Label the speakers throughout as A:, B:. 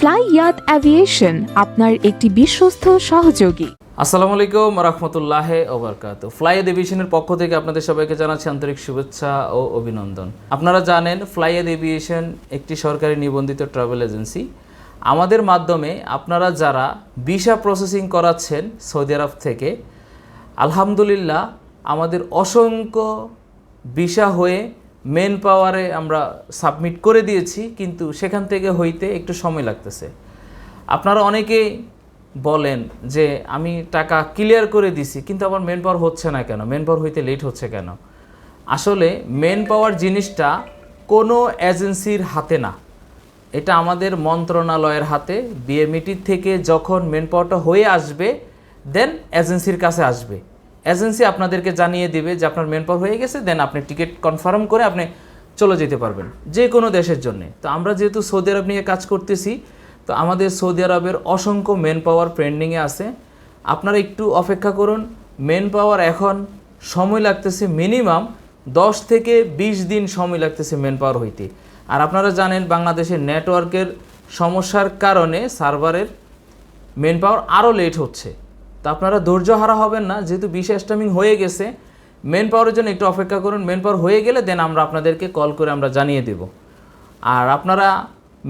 A: Fly ইয়াত aviation আপনার একটি বিশ্বস্ত সহযোগী।
B: আসসালামু আলাইকুম রহমতুল্লাহ ওবরকাত ফ্লাই এভিয়েশনের পক্ষ থেকে আপনাদের সবাইকে জানাচ্ছি আন্তরিক শুভেচ্ছা ও অভিনন্দন। আপনারা জানেন, ফ্লাই এভিয়েশন একটি সরকারি নিবন্ধিত ট্রাভেল এজেন্সি। আমাদের মাধ্যমে আপনারা যারা ভিসা প্রসেসিং করাচ্ছেন সৌদি আরব থেকে, আলহামদুলিল্লাহ আমাদের অসংখ্য ভিসা হয়ে মেন পাওয়ারে আমরা সাবমিট করে দিয়েছি, কিন্তু সেখান থেকে হইতে একটু সময় লাগতেছে। আপনারা অনেকেই বলেন যে, আমি টাকা ক্লিয়ার করে দিছি, কিন্তু আমার মেন পাওয়ার হচ্ছে না কেন? মেন পাওয়ার হইতে লেট হচ্ছে কেন? আসলে মেন পাওয়ার জিনিসটা কোনো এজেন্সির হাতে না। এটা আমাদের মন্ত্রণালয়ের হাতে বিএমইটির থেকে যখন মেন পাওয়ারটা হয়ে আসবে দেন এজেন্সির কাছে আসবে। এজেন্সি আপনাদেরকে জানিয়ে দেবে যে আপনার মেন পাওয়ার হয়ে গেছে দেন আপনি টিকিট কনফার্ম করে আপনি চলে যেতে পারবেন, যে কোনো দেশের জন্য। তো আমরা যেহেতু সৌদি আরব নিয়ে কাজ করতেছি, তো আমাদের সৌদি আরবের অসংখ্য মেন পাওয়ার পেন্ডিংয়ে আছে। আপনারা একটু অপেক্ষা করুন মেন পাওয়ার এখন সময় লাগতেছে মিনিমাম দশ থেকে বিশ দিন সময় লাগতেছে মেন পাওয়ার হইতে। আর আপনারা জানেন বাংলাদেশের নেটওয়ার্কের সমস্যার কারণে সার্ভারের মেন পাওয়ার আরও লেট হচ্ছে। তো আপনারা ধৈর্য হারা হবেন না, যেহেতু বিশ স্টামিং হয়ে গেছে। মেন পাওয়ারের জন্য একটু অপেক্ষা করুন। মেন পাওয়ার হয়ে গেলে দেন আমরা আপনাদেরকে কল করে আমরা জানিয়ে দেব। আর আপনারা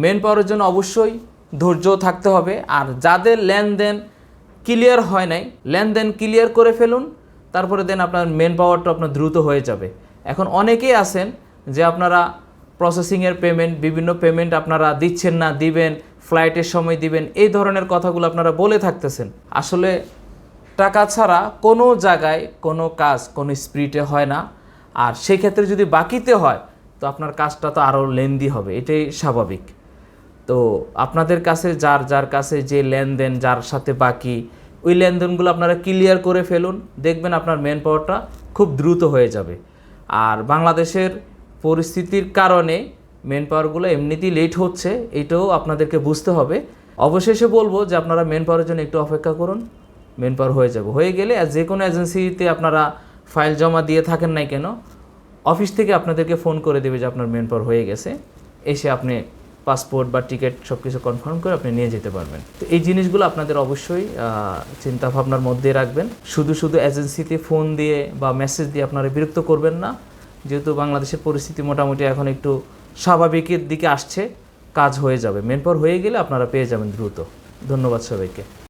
B: মেন পাওয়ারের জন্য অবশ্যই ধৈর্য থাকতে হবে। আর যাদের লেনদেন ক্লিয়ার হয় নাই, লেনদেন ক্লিয়ার করে ফেলুন, তারপরে দেন আপনার মেন পাওয়ারটা আপনার দ্রুত হয়ে যাবে। এখন অনেকেই আছেন যে আপনারা প্রসেসিংয়ের পেমেন্ট বিভিন্ন পেমেন্ট আপনারা দিচ্ছেন না, দিবেন ফ্লাইটের সময় দিবেন, এই ধরনের কথাগুলো আপনারা বলে থাকতেছেন। আসলে টাকা ছাড়া কোনো জায়গায় কোনো কাজ কোনো স্পিরিটে হয় না। আর সেই ক্ষেত্রে যদি বাকিতে হয়, তো আপনার কাজটা তো আরও লেন্দি হবে, এটাই স্বাভাবিক। তো আপনাদের কাছে, যার যার কাছে যে লেনদেন, যার সাথে বাকি, ওই লেনদেনগুলো আপনারা ক্লিয়ার করে ফেলুন, দেখবেন আপনার মেন পাওয়ারটা খুব দ্রুত হয়ে যাবে। আর বাংলাদেশের পরিস্থিতির কারণে মেন পাওয়ারগুলো এমনিতেই লেট হচ্ছে, এটাও আপনাদেরকে বুঝতে হবে। অবশেষে বলব যে আপনারা মেন পাওয়ারের জন্য একটু অপেক্ষা করুন। মেন পাওয়ার হয়ে যাবে। হয়ে গেলে যে কোনো এজেন্সিতে আপনারা ফাইল জমা দিয়ে থাকেন নাই কেন অফিস থেকে আপনাদেরকে ফোন করে দেবে যে আপনার মেন পাওয়ার হয়ে গেছে। এসে আপনি পাসপোর্ট বা টিকিট সব কিছু কনফার্ম করে আপনি নিয়ে যেতে পারবেন। তো এই জিনিসগুলো আপনাদের অবশ্যই চিন্তা ভাবনার মধ্যে রাখবেন। শুধু শুধু এজেন্সিতে ফোন দিয়ে বা মেসেজ দিয়ে আপনারা বিরক্ত করবেন না। যেহেতু বাংলাদেশের পরিস্থিতি মোটামুটি এখন একটু স্বাভাবিকের দিকে আসছে, কাজ হয়ে যাবে। মেন পাওয়ার হয়ে গেলে আপনারা পেয়ে যাবেন দ্রুত। ধন্যবাদ সবাইকে।